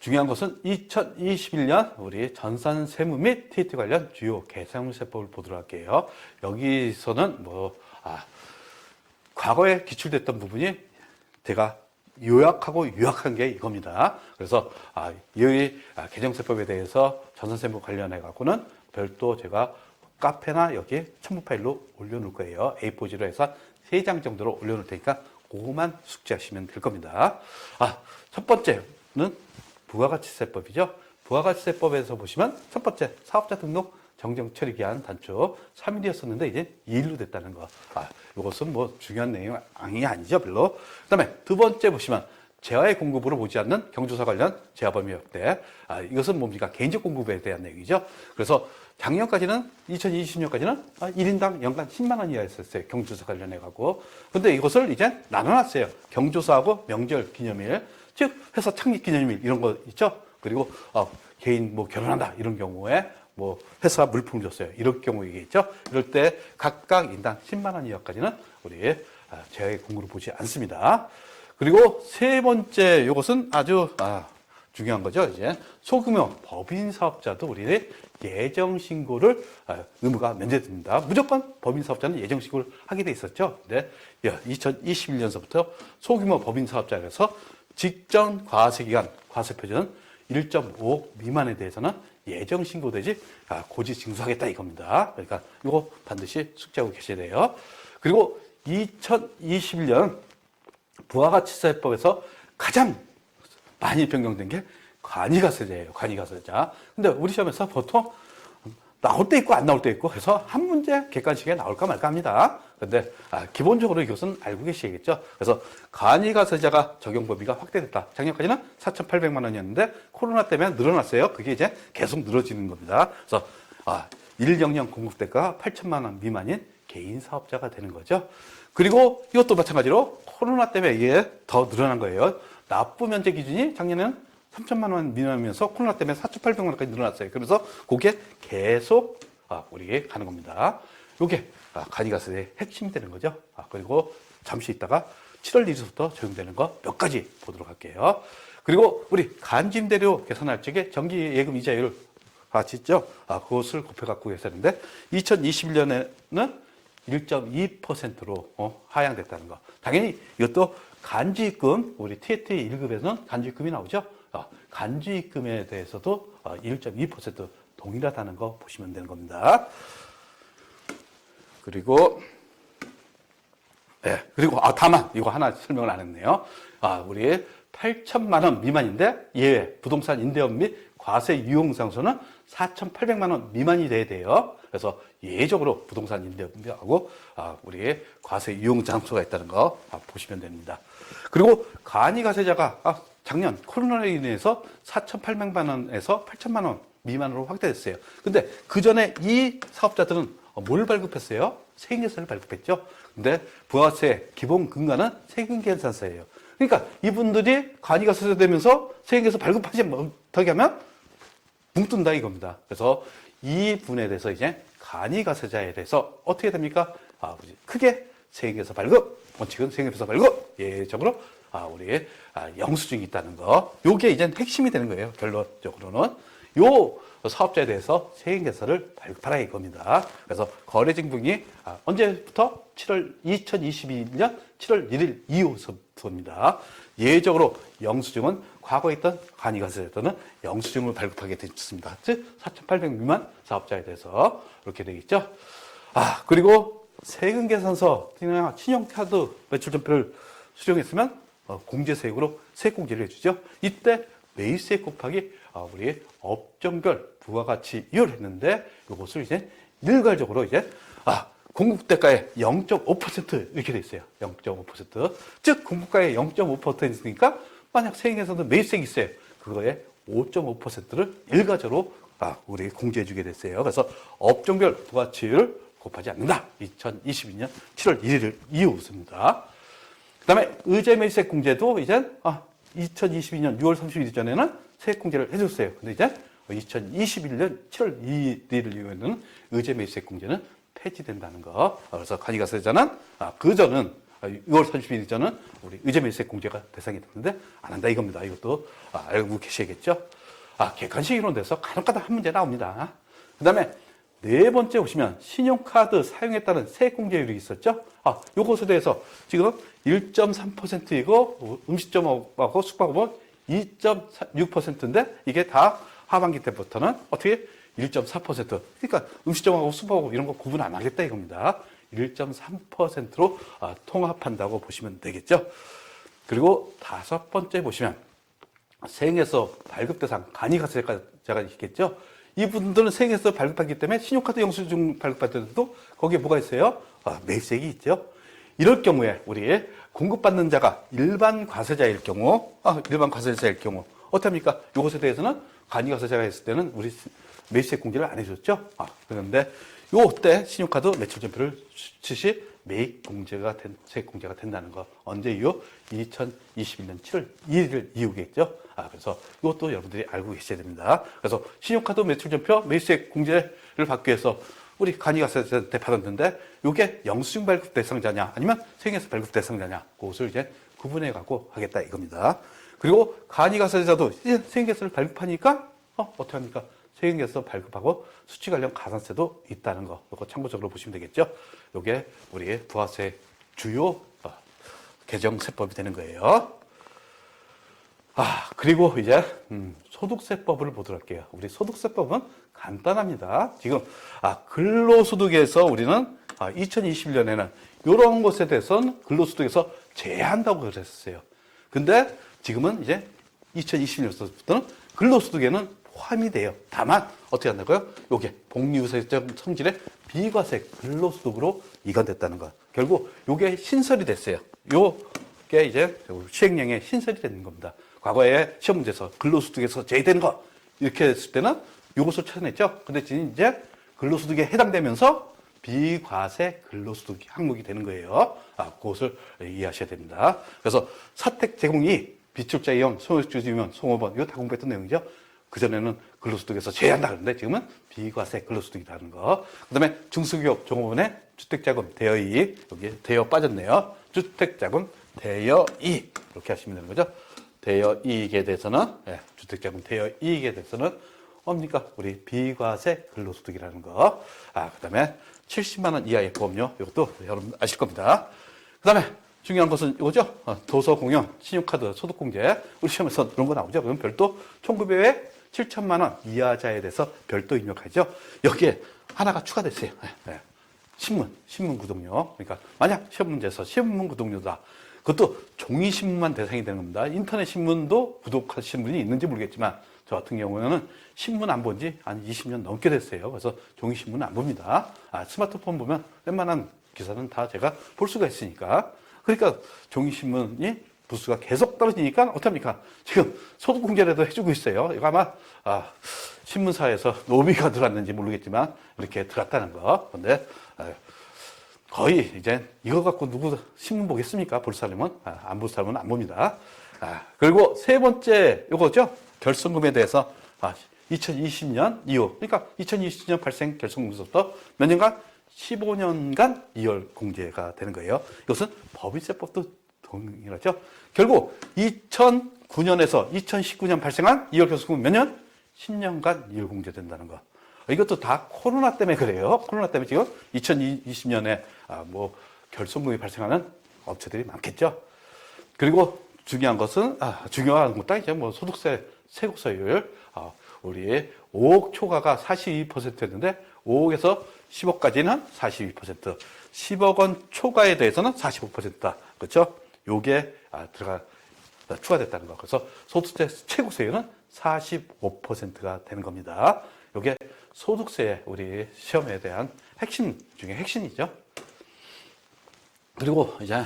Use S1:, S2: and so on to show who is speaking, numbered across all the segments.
S1: 중요한 것은 2021년 우리 전산 세무 및 TT 관련 주요 개성세법을 보도록 할게요. 여기서는 뭐, 아, 과거에 기출됐던 부분이 제가 요약하고 요약한 게 이겁니다. 그래서 아, 이 아, 개정세법에 대해서 전산세무 관련해 갖고는 별도 제가 카페나 여기 첨부 파일로 올려놓을 거예요. A4지로 해서 세장 정도로 올려놓을 테니까 그거만 숙지하시면 될 겁니다. 아, 첫 번째는 부가가치세법이죠. 부가가치세법에서 보시면 첫 번째 사업자 등록 정정 처리 기한 단축 3일이었었는데 이제 2일로 됐다는 거. 아, 이것은 뭐 중요한 내용이 아니죠, 별로. 그다음에 두 번째 보시면 재화의 공급으로 보지 않는 경조사 관련 재화 범위 확대. 아, 이것은 뭡니까? 개인적 공급에 대한 내용이죠. 그래서 작년까지는 2020년까지는 아, 1인당 연간 10만 원 이하였었어요. 경조사 관련해 갖고. 근데 이것을 이제 나눠놨어요. 경조사하고 명절 기념일, 즉 회사 창립 기념일 이런 거 있죠. 그리고 어, 개인 뭐 결혼한다 이런 경우에 뭐 회사 물품 줬어요. 이럴 경우이겠죠. 이럴 때 각각 인당 10만 원 이하까지는 우리 아, 재화의 공급을 보지 않습니다. 그리고 세 번째 이것은 아주 아, 중요한 거죠. 이제 소규모 법인 사업자도 우리 예정 신고를 아, 의무가 면제됩니다. 무조건 법인 사업자는 예정 신고를 하게 돼 있었죠. 근데 2021년서부터 소규모 법인 사업자에서 직전 과세 기간 과세 표준 1.5억 미만에 대해서는 예정 신고되지 아, 고지 징수하겠다 이겁니다. 그러니까 이거 반드시 숙지하고 계셔야 돼요. 그리고 2021년 부가가치세법에서 가장 많이 변경된 게 관이가세제예요. 관이가세자. 근데 우리 시험에서 보통 나올 때 있고 안 나올 때 있고 해서 한 문제 객관식에 나올까 말까 합니다. 근데 아, 기본적으로 이것은 알고 계시겠죠. 그래서 간이가 세자가 적용 범위가 확대됐다. 작년까지는 4,800만 원이었는데 코로나 때문에 늘어났어요. 그게 이제 계속 늘어지는 겁니다. 그래서 아, 100 공급대가 8천만 원 미만인 개인 사업자가 되는 거죠. 그리고 이것도 마찬가지로 코로나 때문에 이게 더 늘어난 거예요. 납부 면제 기준이 작년에는 3천만 원 미만이면서 코로나 때문에 4,800만 원까지 늘어났어요. 그래서 그게 계속 아, 우리에게 가는 겁니다. 이게 아, 간이가세의 핵심이 되는 거죠. 아, 그리고 잠시 있다가 7월 1일부터 적용되는 거 몇 가지 보도록 할게요. 그리고 우리 간짐대료 계산할 적에 정기 예금 이자율 있죠. 아, 그것을 곱해갖고 계산했는데 2021년에는 1.2%로 어, 하향됐다는 거. 당연히 이것도 간주입금, 우리 TT 1급에서는 간주입금이 나오죠. 어, 간주입금에 대해서도 어, 1.2% 동일하다는 거 보시면 되는 겁니다. 그리고 네, 그리고 아 다만 이거 하나 설명을 안 했네요. 아 우리 8천만 원 미만인데 예외 부동산 임대업 및 과세 유용 장소는 4,800만 원 미만이 돼야 돼요. 그래서 예외적으로 부동산 임대업하고 아, 우리 과세 유용 장소가 있다는 거 아, 보시면 됩니다. 그리고 간이가세자가 아, 작년 코로나로 인해서 4,800만 원에서 8천만 원 미만으로 확대됐어요. 근데 그 전에 이 사업자들은 뭘 발급했어요? 세금계산을 발급했죠. 근데 부가세 기본 근간은 세금계산서예요. 그러니까 이분들이 간이가세자 되면서 세금계산 발급하지 못하게 하면 뭉뜬다 이겁니다. 그래서 이 분에 대해서 이제 간이가세자에 대해서 어떻게 됩니까? 아, 크게 세금계산 발급, 원칙은 세금계산 발급, 예적으로 아, 우리 아, 영수증이 있다는 거. 요게 이제 핵심이 되는 거예요. 결론적으로는. 요 사업자에 대해서 세금계산을 발급하라 이겁니다. 그래서 거래증분이 아, 언제부터? 7월 2022년 7월 1일 이후부터입니다. 예외적으로 영수증은 과거에 있던 간이가세자들은 영수증을 발급하게 됐습니다. 즉 4,800 미만 사업자에 대해서 이렇게 되어 있죠. 아 그리고 세금계산서, 신용카드 매출전표를 수령했으면 어, 공제세액으로 세액공제를 해주죠. 이때 매입세액 곱하기 아, 우리 업종별 부가가치 이율 했는데 이것을 이제 일괄적으로 이제 아 공급대가의 0.5% 이렇게 돼 있어요. 0.5%. 즉 공급가의 0.5% 있으니까 만약 세액에서도 매입세액이 있어요. 그거의 5.5%를 일괄적으로 아, 우리 공제해 주게 됐어요. 그래서 업종별 부가치율을 곱하지 않는다. 2022년 7월 1일 이후입니다. 그 다음에 의제 매입세액 공제도 이제 아, 2022년 6월 30일 전에는 세액 공제를 해줬어요. 근데 이제 2021년 7월 2일을 이후에는 의제 매입세액 공제는 폐지된다는 거. 그래서 간이가세자는 아, 그전은 6월 30일 이전은 우리 의제매수세 공제가 대상이 됐는데 안 한다 이겁니다. 이것도 아, 알고 계셔야겠죠. 아, 객관식 이론돼서 간혹가다 한 문제 나옵니다. 그 다음에 네 번째 보시면 신용카드 사용에 따른 세액공제율이 있었죠. 아, 요것에 대해서 지금 1.3%이고 음식점하고 숙박업은 2.6%인데 이게 다 하반기 때부터는 어떻게 1.4% 그러니까 음식점하고 숙박업 이런 거 구분 안 하겠다 이겁니다. 1.3%로 아, 통합한다고 보시면 되겠죠. 그리고 다섯 번째 보시면 생에서 발급 대상 간이 가세가 있겠죠. 이분들은 생에서 발급하기 때문에 신용카드 영수증 발급받을 때도 거기에 뭐가 있어요? 아, 매색이 있죠. 이럴 경우에 우리 공급받는 자가 일반 과세자일 경우, 아, 일반 과세자일 경우 어떻게 합니까? 이것에 대해서는 간이 과세자가 있을 때는 우리 매수세 공제를 안 해줬죠. 아, 그런데 요때 신용카드 매출 전표를 수시 매입 공제가 된, 세액 공제가 된다는 거. 언제 이후? 2021년 7월 1일 이후겠죠. 아, 그래서 이것도 여러분들이 알고 계셔야 됩니다. 그래서 신용카드 매출 전표 매수세 공제를 받기 위해서 우리 간이가세한테 받았는데 이게 영수증 발급 대상자냐 아니면 생에서 발급 대상자냐 그것을 이제 구분해 갖고 하겠다 이겁니다. 그리고 간이가세자도 이제 생계세를 발급하니까 어, 어떻게 합니까? 세금계에서 발급하고 수치 관련 가산세도 있다는 거, 이거 참고적으로 보시면 되겠죠. 이게 우리의 부가세 주요 어, 개정 세법이 되는 거예요. 아, 그리고 이제 음, 소득세법을 보도록 할게요. 우리 소득세법은 간단합니다. 지금 아, 근로소득에서 우리는 아, 2021년에는 이런 것에 대해서는 근로소득에서 제한다고 그랬어요. 근데 지금은 이제 2020년부터는 근로소득에는 포함이 돼요. 다만 어떻게 한다고요? 요게 복리후세적 성질의 비과세 근로소득으로 이관됐다는 것. 결국 요게 신설이 됐어요. 요게 이제 시행령에 신설이 되는 겁니다. 과거에 시험 문제에서 근로소득에서 제외되는 거 이렇게 했을 때는 요것을 찾아냈죠. 근데 지금 이제 근로소득에 해당되면서 비과세 근로소득 항목이 되는 거예요. 아, 그것을 이해하셔야 됩니다. 그래서 사택 제공이 비출자 이용, 소액주주 이용, 송호번 이거 다 공부했던 내용이죠. 그전에는 근로소득에서 제한다 그러는데 지금은 비과세 근로소득이라는 거. 그 다음에 중소기업 종업원의 주택자금 대여이익, 여기 대여 빠졌네요. 주택자금 대여이익. 이렇게 하시면 되는 거죠. 대여이익에 대해서는, 예, 주택자금 대여이익에 대해서는 뭡니까? 우리 비과세 근로소득이라는 거. 아, 그 다음에 70만 원 이하의 보험료. 이것도 여러분 아실 겁니다. 그 다음에 중요한 것은 이거죠. 어, 도서 공연, 신용카드, 소득공제. 우리 시험에서 그런 거 나오죠. 그럼 별도 총급여의 7천만 원 이하자에 대해서 별도 입력하죠. 여기에 하나가 추가됐어요. 네, 네. 신문, 신문 구독료. 그러니까 만약 시험 문제에서 신문 구독료다. 그것도 종이 신문만 대상이 되는 겁니다. 인터넷 신문도 구독하신 분이 있는지 모르겠지만 저 같은 경우에는 신문 안 본 지 한 20년 넘게 됐어요. 그래서 종이 신문은 안 봅니다. 아, 스마트폰 보면 웬만한 기사는 다 제가 볼 수가 있으니까. 그러니까 종이 신문이 부수가 계속 떨어지니까 어떡합니까? 지금 소득 공제라도 해주고 있어요. 이거 아마 아, 신문사에서 노비가 들어왔는지 모르겠지만 이렇게 들어왔다는 거. 근데 아, 거의 이제 이거 갖고 누구 신문 보겠습니까? 볼 사람은 아, 안볼 사람은 안 봅니다. 아, 그리고 세 번째 이거죠. 결손금에 대해서 아, 2020년 이후 그러니까 2020년 발생 결손금부터 몇 년간 15년간 2월 공제가 되는 거예요. 이것은 법인세법도 동일하죠. 결국 2009년에서 2019년 발생한 2월 결손금 몇 년? 10년간 2월 공제된다는 거. 이것도 다 코로나 때문에 그래요. 코로나 때문에 지금 2020년에 아, 뭐 결손금이 발생하는 업체들이 많겠죠. 그리고 중요한 것은 아, 중요한 것도 이제 뭐 소득세 세국세율 아, 우리 5억 초과가 42%였는데 5억에서 10억까지는 42%, 10억 원 초과에 대해서는 45%다. 그렇죠? 요게 아, 들어가 추가됐다는 거. 그래서 소득세 최고세율은 45%가 되는 겁니다. 요게 소득세 우리 시험에 대한 핵심 중에 핵심이죠. 그리고 이제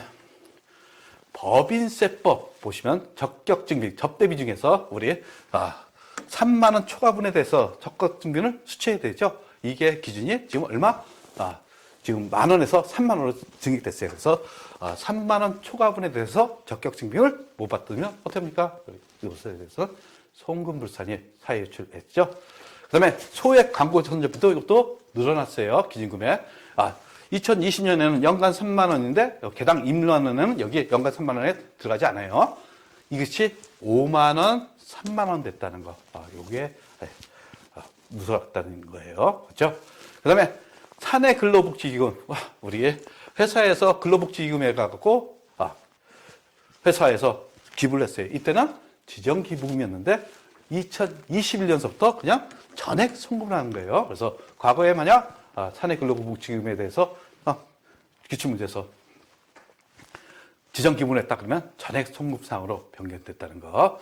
S1: 법인세법 보시면 적격증빙 접대비 중에서 우리 아, 3만 원 초과분에 대해서 적격증빙을 수취해야 되죠. 이게 기준이 지금 얼마? 아, 지금 만 원에서 3만 원으로 증액 됐어요. 그래서 아, 3만 원 초과분에 대해서 적격증빙을 못 받으면 어떻게 합니까? 이것에 대해서 송금불산이 사유출했죠. 그 다음에 소액 광고 선접비도 이것도 늘어났어요. 기준금액. 아, 2020년에는 연간 3만 원인데 개당 임료하는 여기 연간 3만 원에 들어가지 않아요. 이것이 5만 원, 3만 원 됐다는 거. 아, 요게 예, 아, 무섭다는 거예요. 그렇죠? 그다음에 사내 근로복지기금. 와, 우리 회사에서 근로복지기금에 가갖고 아, 회사에서 기부를 했어요. 이때는 지정 기부금이었는데 2021년서부터 그냥 전액 송금을 하는 거예요. 그래서 과거에 만약 아, 사내 근로복지금에 대해서 아, 기출 문제에서 지정 기부를 했다 그러면 전액 송금상으로 변경됐다는 거.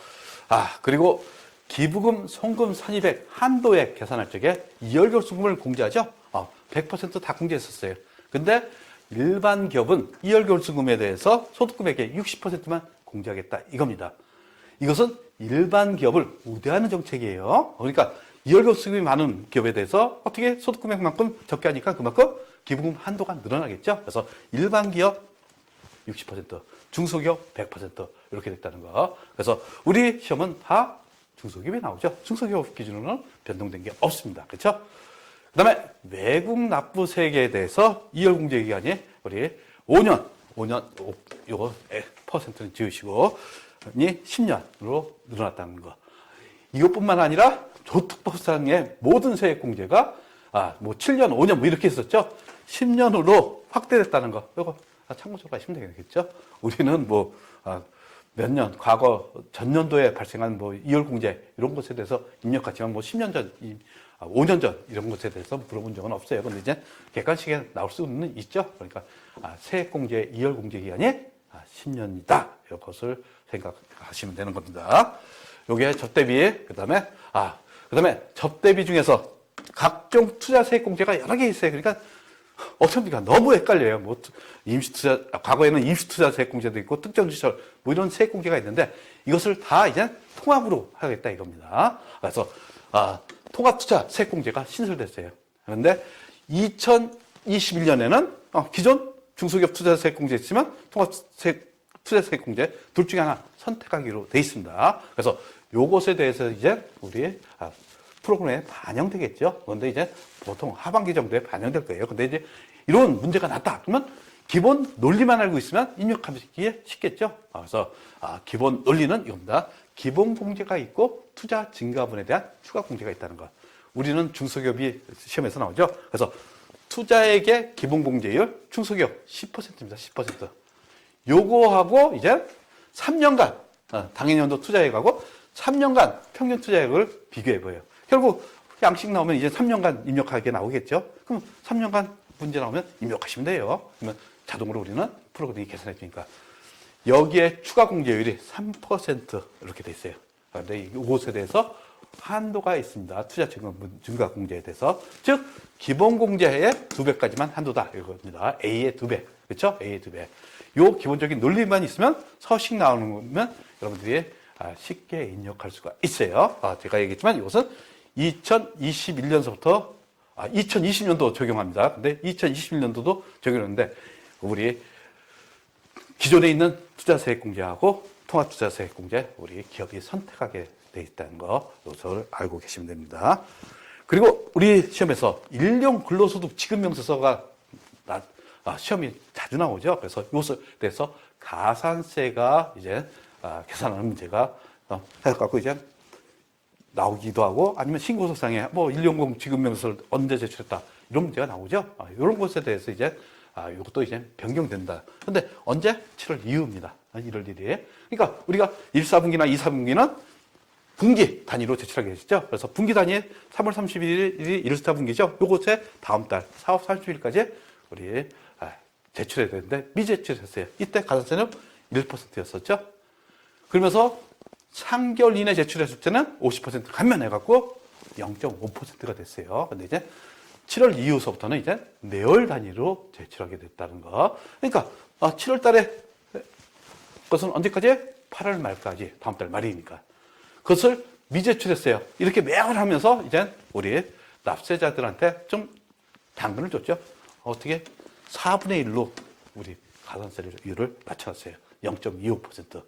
S1: 아, 그리고 기부금 송금 선입액 한도액 계산할 적에 이월결수금을 공제하죠. 어, 100%다 공제했었어요. 근데 일반 기업은 이월결수금에 대해서 소득금액의 60%만 공제하겠다 이겁니다. 이것은 일반 기업을 우대하는 정책이에요. 그러니까 이월결수금이 많은 기업에 대해서 어떻게 소득 금액만큼 적게 하니까 그만큼 기부금 한도가 늘어나겠죠. 그래서 일반 기업 60%, 중소기업 100% 이렇게 됐다는 거. 그래서 우리 시험은 다 중소기업이 나오죠. 중소기업 기준으로는 변동된 게 없습니다. 그렇죠? 그다음에 외국 납부 세계에 대해서 이월 공제 기간이 우리 5년, 5년 오- 요거 에, 퍼센트는 지우시고 이 10년으로 늘어났다는 거. 이것뿐만 아니라 조특법상의 모든 세액 공제가 아, 뭐 7년, 5년 뭐 이렇게 했었죠. 10년으로 확대됐다는 거. 이거 아, 참고적으로 하시면 되겠죠. 우리는 뭐 아, 몇 년, 과거 전년도에 발생한 뭐 이월 공제 이런 것에 대해서 입력하지만 뭐 10년 전, 이- 아, 5년 전 이런 것에 대해서 물어본 적은 없어요. 근데 이제 객관식에 나올 수는 있죠. 그러니까 아, 세액 공제, 이월 공제 기간이 아, 10년이다. 이것을 생각하시면 되는 겁니다. 요게 접대비, 그 다음에, 아, 그 다음에 접대비 중에서 각종 투자 세액 공제가 여러 개 있어요. 그러니까 어떻습니까? 너무 헷갈려요. 뭐, 투- 임시투자, 아, 과거에는 임시투자 세액공제도 있고, 특정지철, 뭐 이런 세액공제가 있는데, 이것을 다 이제 통합으로 하겠다 이겁니다. 그래서, 아, 통합투자 세액공제가 신설됐어요. 그런데 2021년에는, 어, 기존 중소기업 투자 세액공제 있지만, 통합 세액, 투자 세액공제 둘 중에 하나 선택하기로 돼 있습니다. 그래서 요것에 대해서 이제 우리, 아, 프로그램에 반영되겠죠. 그런데 이제 보통 하반기 정도에 반영될 거예요. 근데 이제 이런 문제가 났다. 그러면 기본 논리만 알고 있으면 입력하기 쉽겠죠. 아, 그래서 아, 기본 논리는 이겁니다. 기본 공제가 있고 투자 증가분에 대한 추가 공제가 있다는 것. 우리는 중소기업이 시험에서 나오죠. 그래서 투자액의 기본 공제율 중소기업 10%입니다. 10%. 요거하고 이제 3년간 어, 당해년도 투자액하고 3년간 평균 투자액을 비교해 보여요. 결국 양식 나오면 이제 3년간 입력하게 나오겠죠. 그럼 3년간 문제 나오면 입력하시면 돼요. 그러면 자동으로 우리는 프로그램이 계산해 주니까 여기에 추가 공제율이 3% 이렇게 돼 있어요. 그런데 이것에 대해서 한도가 있습니다. 투자 증가, 공제에 대해서. 즉, 기본 공제의 두 배까지만 한도다. 이겁니다. A의 두 배. 그렇죠? A의 두 배. 요 기본적인 논리만 있으면 서식 나오는 거면 여러분들이 아, 쉽게 입력할 수가 있어요. 아, 제가 얘기했지만 이것은 2021년서부터 아, 2020년도 적용합니다. 근데 2021년도도 적용하는데 우리 기존에 있는 투자세액공제하고 통합투자세액공제 우리 기업이 선택하게 돼 있다는 거 이것을 알고 계시면 됩니다. 그리고 우리 시험에서 일용 근로소득 지급명세서가 나- 아, 시험이 자주 나오죠. 그래서 이것에 대해서 가산세가 이제 아, 계산하는 문제가 어, 해갖고 이제 나오기도 하고 아니면 신고서상에 뭐 일용공 지급명세서를 언제 제출했다 이런 문제가 나오죠. 아, 이런 것에 대해서 이제 아, 이것도 이제 변경된다. 근데 언제? 7월 이후입니다. 아, 1월 1일에. 그러니까 우리가 1, 4분기나 2, 4분기는 분기 단위로 제출하게 되시죠. 그래서 분기 단위 3월 31일이 1, 4분기죠. 요것에 다음 달 4월 30일까지 우리 아, 제출해야 되는데 미제출했어요. 이때 가산세는 1%였었죠. 그러면서 3개월 이내 제출했을 때는 50% 감면해갖고 0.5%가 됐어요. 근데 이제 7월 이후서부터는 이제 매월 단위로 제출하게 됐다는 거. 그러니까 아, 7월 달에 그것은 언제까지? 8월 말까지 다음 달 말이니까. 그것을 미제출했어요. 이렇게 매월 하면서 이제 우리 납세자들한테 좀 당근을 줬죠. 어떻게? 4분의 1로 우리 가산세율을 낮춰놨어요. 0.25%.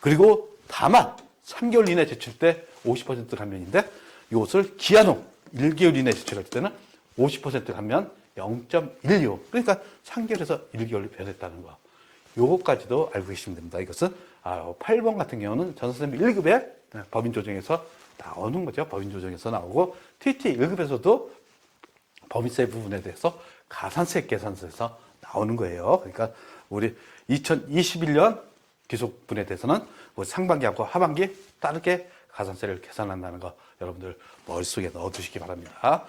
S1: 그리고 다만 3개월 이내 제출 때 50% 감면인데 이것을 기한 후 1개월 이내 제출할 때는 50% 감면 0.16. 그러니까 3개월에서 1개월로 변했다는 거. 요거까지도 알고 계시면 됩니다. 이것은 아, 8번 같은 경우는 전 선생님 1급에 법인 조정에서 나오는 거죠. 법인 조정에서 나오고 TT 1급에서도 법인세 부분에 대해서 가산세 계산서에서 나오는 거예요. 그러니까 우리 2021년 기속분에 대해서는 뭐 상반기하고 하반기 다르게 가산세를 계산한다는 거 여러분들 머릿속에 넣어 두시기 바랍니다.